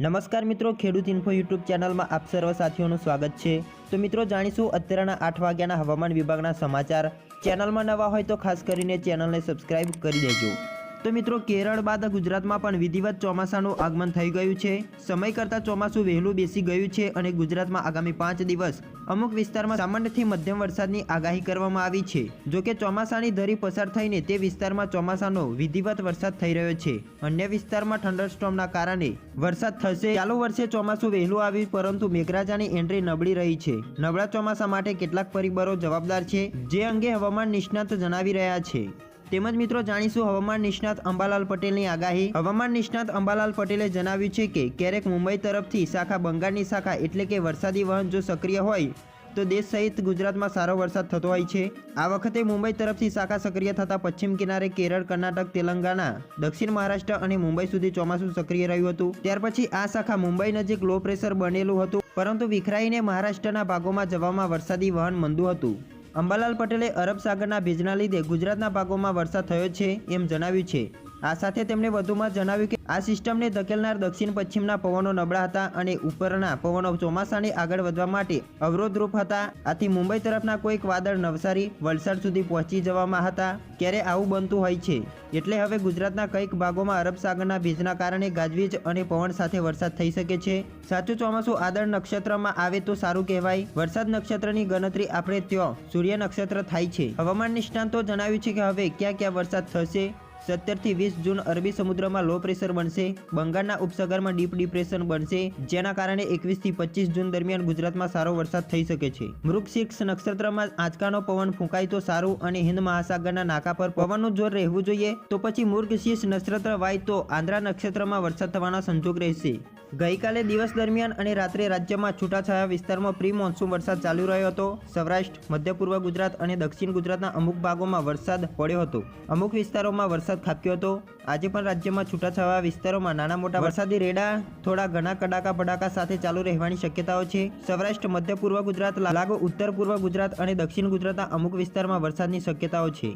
નમસ્કાર મિત્રો, ખેડૂત ઇન્ફો યુટ્યુબ ચેનલમાં આપ સર્વ સાથીઓનું સ્વાગત છે. તો મિત્રો, જાણીશું અત્યારના આઠ વાગ્યાના હવામાન વિભાગના સમાચાર. ચેનલમાં નવા હોય તો ખાસ કરીને ચેનલને સબસ્ક્રાઇબ કરી દેજો. તો મિત્રો, કેરળ બાદ ગુજરાતમાં પણ વિધિવત ચોમાસાનું આગમન થઈ ગયું છે. સમય કરતાં ચોમાસું વહેલું બેસી ગયું છે અને ગુજરાતમાં આગામી પાંચ દિવસ અમુક વિસ્તારમાં સામાન્યથી મધ્યમ વરસાદની આગાહી કરવામાં આવી છે. જો કે ચોમાસાની ધરી પસાર થઈને તે વિસ્તારમાં ચોમાસાનો વિધિવત વરસાદ થઈ રહ્યો છે. અન્ય વિસ્તારમાં થંડરસ્ટોમના કારણે વરસાદ થશે. ચાલુ વર્ષે ચોમાસું વહેલું આવ્યું, પરંતુ મેઘરાજાની એન્ટ્રી નબળી રહી છે. નબળા ચોમાસા માટે કેટલાક પરિબળો જવાબદાર છે, જે અંગે હવામાન નિષ્ણાત જણાવી રહ્યા છે. તેમજ મિત્રો જાણીશું હવામાન નિષ્ણાત અંબાલાલ પટેલની આગાહી. હવામાન નિષ્ણાત અંબાલાલ પટેલે જણાવ્યું છે કે, ક્યારેક મુંબઈ તરફથી શાખા બંગાળની શાખા એટલે કે વરસાદી વહન જો સક્રિય હોય, તો દેશ સહિત ગુજરાતમાં સારો વરસાદ થતો હોય છે. આ વખતે મુંબઈ તરફથી શાખા સક્રિય થતા પશ્ચિમ કિનારે કેરળ, કર્ણાટક, તેલંગાણા, દક્ષિણ મહારાષ્ટ્ર અને મુંબઈ સુધી ચોમાસું સક્રિય રહ્યું હતું. ત્યાર પછી આ શાખા મુંબઈ નજીક લો પ્રેશર બનેલું હતું, પરંતુ વિખરાઈને મહારાષ્ટ્રના ભાગોમાં જવામાં વરસાદી વહન મંદું હતું. અંબાલાલ પટેલે અરબ સાગરના ભેજના લીધે ગુજરાતના ભાગોમાં વરસાદ થયો છે એમ જણાવ્યું છે. આ સાથે તેમણે વધુમાં જણાવ્યું કે આ સિસ્ટમને ધકેલનાર દક્ષિણ પશ્ચિમના પવનો નબળા હતા અને ઉપરના પવનો ચોમાસાને આગળ વધવા માટે અવરોધરૂપ હતા. આથી મુંબઈ તરફના કોઈક વાદળ નવસારી, વલસાડ સુધી પહોંચી જવામાં હતા. ક્યારે આવું બનતું હોય છે? એટલે હવે ગુજરાતના કંઈક ભાગોમાં અરબ સાગરના ભેજના કારણે ગાજવીજ અને પવન સાથે વરસાદ થઈ શકે છે. સાચું ચોમાસું આદર નક્ષત્રમાં આવે તો સારું કહેવાય. વરસાદ નક્ષત્રની ગણતરી આપણે ત્યાં સૂર્ય નક્ષત્ર થાય છે. હવામાન નિષ્ણાંતો જણાવ્યું છે કે હવે ક્યાં ક્યાં વરસાદ થશે? સત્તરથી વીસ જૂન અરબી સમુદ્રમાં લો પ્રેશર બનશે. બંગાળના ઉપસાગરમાં ડીપ ડિપ્રેશન બનશે. જેના કારણે એકવીસથી પચીસ જૂન દરમિયાન ગુજરાતમાં સારો વરસાદ થઈ શકે છે. મૃગશીર્ષ નક્ષત્રમાં આંચકાનો પવન ફૂંકાય તો સારું અને હિન્દ મહાસાગરના નાકા પર પવનનું જોર રહેવું જોઈએ. તો પછી મૃગશીર્ષ નક્ષત્ર વાય તો આંધ્રા નક્ષત્રમાં વરસાદ થવાના સંજોગ રહેશે. ગઈકાલે દિવસ દરમિયાન અને રાત્રે રાજ્યમાં છૂટાછવાયા વિસ્તારમાં પ્રી મોન્સૂન વરસાદ ચાલુ રહ્યો હતો. સૌરાષ્ટ્ર મધ્ય પૂર્વ ગુજરાત અને દક્ષિણ ગુજરાતના અમુક ભાગોમાં વરસાદ પડ્યો હતો. અમુક વિસ્તારોમાં વરસાદ ખાબક્યો હતો. આજે પણ રાજ્યમાં છૂટાછવાયા વિસ્તારોમાં નાના મોટા વરસાદી રેડા થોડા ઘણા કડાકા ભડાકા સાથે ચાલુ રહેવાની શક્યતાઓ છે. સૌરાષ્ટ્ર મધ્ય પૂર્વ ગુજરાત લાગુ ઉત્તર પૂર્વ ગુજરાત અને દક્ષિણ ગુજરાતના અમુક વિસ્તારમાં વરસાદની શક્યતાઓ છે.